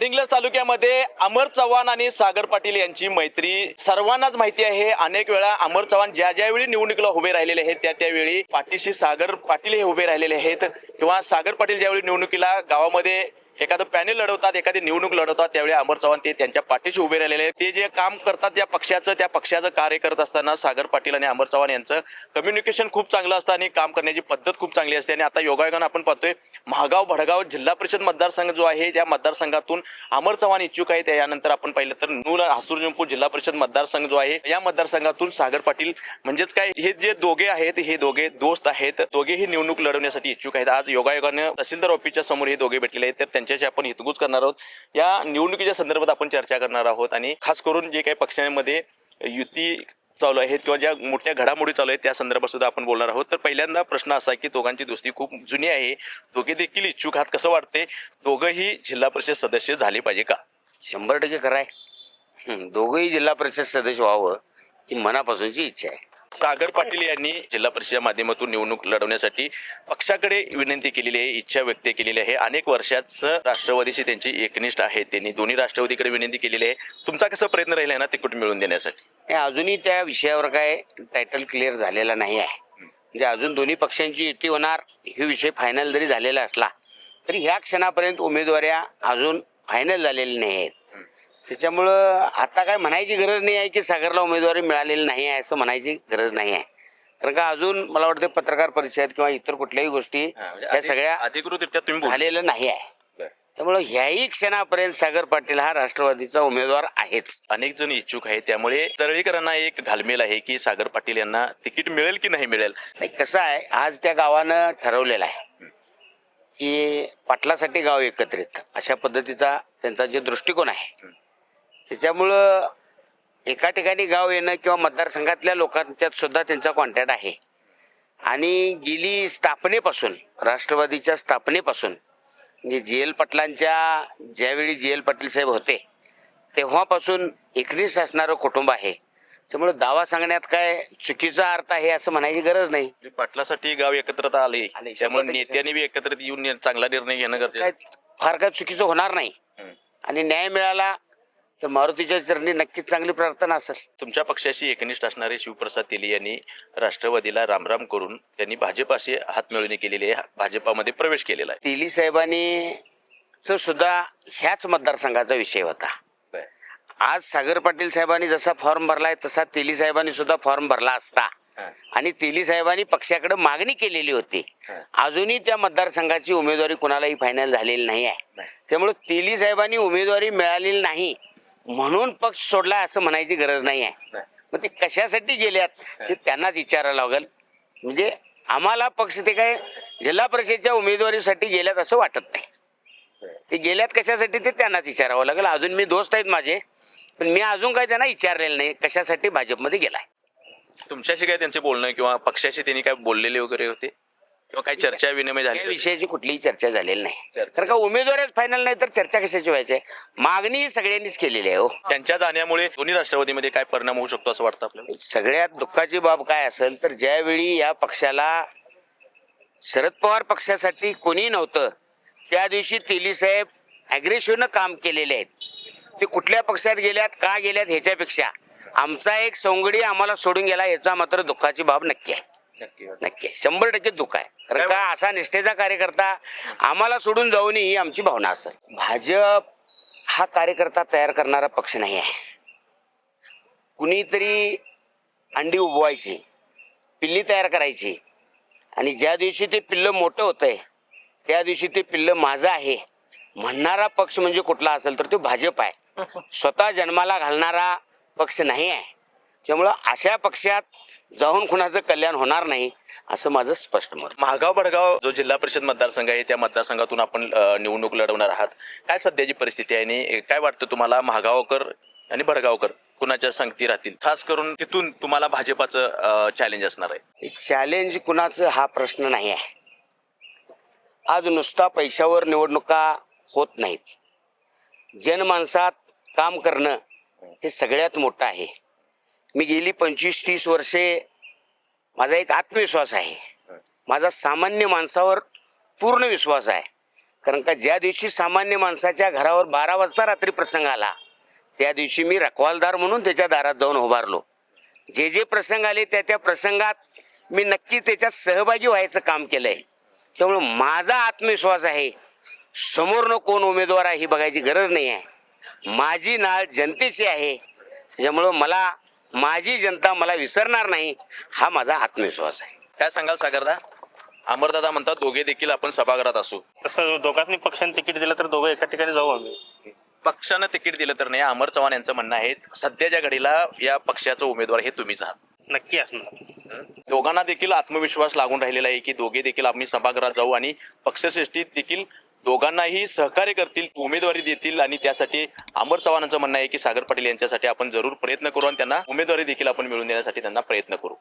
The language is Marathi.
गडिंग्लज तालुक्यामध्ये अमर चव्हाण आणि सागर पाटील यांची मैत्री. सर्वांनाच माहिती आहे अनेक वेळा अमर चव्हाण ज्या ज्यावेळी निवडणुकीला उभे राहिलेले आहेत त्या त्यावेळी पाठीशी सागर पाटील हे उभे राहिलेले आहेत. किंवा सागर पाटील ज्यावेळी निवडणुकीला गावामध्ये एखादं पॅनेल लढवतात एखादी निवडणूक लढवतात त्यावेळी अमर चव्हाण ते त्यांच्या पाठीशी उभे राहिलेले ते जे काम करतात त्या पक्षाचं त्या पक्षाचं कार्य करत असताना सागर पाटील आणि अमर चव्हाण यांचं कम्युनिकेशन खूप चांगलं असतं आणि काम करण्याची पद्धत खूप चांगली असते. आणि आता योगायोगानं आपण पाहतोय महागाव भडगाव जिल्हा परिषद मतदारसंघ जो आहे त्या मतदारसंघातून अमर चव्हाण इच्छुक आहेत. यानंतर आपण पाहिलं तर नूर हासूरजंपूर जिल्हा परिषद मतदारसंघ जो आहे या मतदारसंघातून सागर पाटील म्हणजेच काय हे जे दोघे आहेत हे दोघे दोस्त आहेत दोघेही निवडणूक लढवण्यासाठी इच्छुक आहेत. आज योगायोगानं तहसीलदार ऑफिसच्या समोर हे दोघे भेटलेले आहेत. तर त्यांच्या त्यांच्याशी आपण हितगुज करणार आहोत या निवडणुकीच्या संदर्भात आपण चर्चा करणार आहोत आणि खास करून जे काही पक्षांमध्ये युती चालू आहेत किंवा ज्या मोठ्या घडामोडी चालू आहेत त्या संदर्भात सुद्धा आपण बोलणार आहोत. तर पहिल्यांदा प्रश्न असा की दोघांची दोस्ती खूप जुनी आहे. दोघे देखील इच्छुक आहात कसं वाटते दोघंही जिल्हा परिषद सदस्य झाले पाहिजे का? शंभर टक्के खरं आहे. दोघंही जिल्हा परिषद सदस्य व्हावं ही मनापासूनची इच्छा आहे. सागर पाटील यांनी जिल्हा परिषदेच्या माध्यमातून निवडणूक लढवण्यासाठी पक्षाकडे विनंती केलेली आहे इच्छा व्यक्त केलेली आहे. अनेक वर्षाचं राष्ट्रवादीशी त्यांची एकनिष्ठ आहे. त्यांनी दोन्ही राष्ट्रवादीकडे विनंती केलेली आहे. तुमचा कसा प्रयत्न राहिला ना तिकीट मिळवून देण्यासाठी? हे अजूनही त्या विषयावर काय टायटल क्लिअर झालेला नाही आहे. म्हणजे अजून दोन्ही पक्षांची युती होणार हे विषय फायनल जरी झालेला असला तरी ह्या क्षणापर्यंत उमेदवाऱ्या अजून फायनल झालेल्या नाही आहेत त्याच्यामुळं आता काय म्हणायची गरज नाही आहे की सागरला उमेदवारी मिळालेली नाही आहे असं म्हणायची गरज नाही आहे. कारण का अजून मला वाटतं पत्रकार परिषद किंवा इतर कुठल्याही गोष्टी या सगळ्या अधिकृतरित्या तुम्ही. झालेलं नाही आहे. त्यामुळं ह्याही क्षणापर्यंत सागर पाटील हा राष्ट्रवादीचा उमेदवार आहेच. अनेक जण इच्छुक आहेत त्यामुळे तळळीकरांना एक घालमेल आहे की सागर पाटील यांना तिकीट मिळेल की नाही मिळेल? नाही कसं आहे आज त्या गावानं ठरवलेलं आहे की पाटलासाठी गाव एकत्रित अशा पद्धतीचा त्यांचा जे दृष्टिकोन आहे त्याच्यामुळं एका ठिकाणी गाव येणं किंवा मतदारसंघातल्या लोकांच्यात सुद्धा त्यांचा कॉन्टॅक्ट आहे आणि गेली स्थापनेपासून राष्ट्रवादीच्या स्थापनेपासून म्हणजे जी एल पाटलांच्या ज्यावेळी जी एल पाटील साहेब होते तेव्हापासून एकनिष्ठ असणारं कुटुंब आहे त्यामुळे दावा सांगण्यात काय चुकीचा अर्थ आहे असं म्हणायची गरज नाही पाटलासाठी गाव एकत्रित आले. त्यामुळे. नेत्यांनी बी एकत्रित येऊन चांगला निर्णय घेणं गरजेचं. फार काय चुकीचं होणार नाही. आणि न्याय मिळाला तर मारुतीच्या चरणी नक्कीच चांगली प्रार्थना असेल. तुमच्या पक्षाशी एकनिष्ठ असणारे शिवप्रसाद तेली यांनी राष्ट्रवादीला रामराम करून त्यांनी भाजपाशी हातमिळवणी केलेली आहे. भाजपामध्ये प्रवेश केलेला आहे. तेली साहेबांनी च सुद्धा ह्याच मतदारसंघाचा विषय होता. आज सागर पाटील साहेबांनी जसा फॉर्म भरलाय तसा तेली साहेबांनी सुद्धा फॉर्म भरला असता. आणि तेली साहेबांनी पक्षाकडे मागणी केलेली होती. अजूनही त्या मतदारसंघाची उमेदवारी कुणालाही फायनल झालेली नाही आहे. त्यामुळे तेली साहेबांनी उमेदवारी मिळालेली नाही. म्हणून पक्ष सोडला असं म्हणायची गरज नाही आहे. मग ते कशासाठी गेल्यात ते त्यांनाच विचारायला लागेल. म्हणजे आम्हाला पक्ष ते काय जिल्हा परिषदच्या उमेदवारीसाठी गेल्यात असं वाटत नाही. ते गेल्यात कशासाठी ते त्यांनाच विचारावं लागेल. अजून मी दोस्त आहेत माझे पण मी अजून काही त्यांना विचारलेलं नाही कशासाठी भाजपमध्ये गेलाय. तुमच्याशी काय त्यांचे बोलणं किंवा पक्षाशी त्यांनी काय बोललेले वगैरे होते? किंवा काही चर्चा विनिमय या झाली विषयाची कुठलीही चर्चा झालेली नाही. कारण का उमेदवारच फायनल नाही तर चर्चा कशाची व्हायची? आहे मागणी ही सगळ्यांनीच केलेली आहे हो. त्यांच्या जाण्यामुळे दोन्ही राष्ट्रवादीमध्ये काय परिणाम होऊ शकतो असं वाटतं आपल्याला? सगळ्यात दुःखाची बाब काय असेल तर ज्यावेळी या पक्षाला शरद पवार पक्षासाठी कोणी नव्हतं त्या दिवशी तेली साहेब अग्रेसिव्हनं काम केलेले आहेत. ते कुठल्या पक्षात गेल्यात का गेल्यात ह्याच्यापेक्षा आमचा एक सोंगडी आम्हाला सोडून गेला याचा मात्र दुःखाची बाब नक्की आहे. नक्की. शंभर टक्के दुःख आहे. कारण का असा निष्ठेचा कार्यकर्ता आम्हाला सोडून जाऊ नये ही आमची भावना असेल. भाजप हा कार्यकर्ता तयार करणारा पक्ष नाही आहे. कुणीतरी अंडी उबवायची पिल्ली तयार करायची आणि ज्या दिवशी ते पिल्लं मोठं होतंय त्या दिवशी ते पिल्लं माझं आहे म्हणणारा पक्ष म्हणजे कुठला असेल तर तो भाजप आहे. स्वतः जन्माला घालणारा पक्ष नाही आहे. त्यामुळं अशा पक्षात जाऊन कुणाचं कल्याण होणार नाही असं माझं स्पष्ट मत. महागाव भडगाव जो जिल्हा परिषद मतदारसंघ आहे त्या मतदारसंघातून आपण निवडणूक लढवणार आहात. काय सध्याची परिस्थिती आहे आणि काय वाटतं तुम्हाला महागावकर आणि भडगावकर कुणाच्या संगती राहतील? खास करून तिथून तुम्हाला भाजपाचं चॅलेंज असणार आहे. चॅलेंज कुणाचं हा प्रश्न नाही आहे. आज नुसता पैशावर निवडणुका होत नाहीत. जनमानसात काम करणं हे सगळ्यात मोठं आहे. मी गेली पंचवीस तीस वर्षे माझा एक आत्मविश्वास आहे. माझा सामान्य माणसावर पूर्ण विश्वास आहे. कारण का ज्या दिवशी सामान्य माणसाच्या घरावर बारा वाजता रात्री प्रसंग आला त्या दिवशी मी रखवालदार म्हणून त्याच्या दारात जाऊन उभारलो. जे जे प्रसंग आले त्या त्या प्रसंगात मी नक्की त्याच्यात सहभागी व्हायचं काम केलंय. त्यामुळे माझा आत्मविश्वास आहे. समोरनं कोण उमेदवार आहे ही बघायची गरज नाही आहे. माझी नाळ जनतेची आहे. त्याच्यामुळं मला माझी जनता मला विसरणार नाही हा माझा आत्मविश्वास आहे. काय सांगाल सागरदा? अमरदादा म्हणतात दोघे देखील आपण सभागृहात असू. तसं दोघांनी पक्षाने तिकीट दिलं तर दोघं एका ठिकाणी जाऊ आम्ही. पक्षानं तिकीट दिलं तर नाही अमर चव्हाण यांचं म्हणणं आहे सध्याच्या घडीला या पक्षाचं उमेदवार हे तुम्हीच आहात. नक्की असणार. दोघांना देखील आत्मविश्वास लागून राहिलेला आहे की दोघे देखील आम्ही सभागृहात जाऊ आणि पक्षश्रेष्ठी देखील दोघांनाही सहकार्य करतील उमेदवारी देतील आणि त्यासाठी अमर चव्हाणांचं म्हणणं आहे की सागर पाटील यांच्यासाठी आपण जरूर प्रयत्न करू आणि त्यांना उमेदवारी देखील आपण मिळवून देण्यासाठी त्यांना प्रयत्न करू.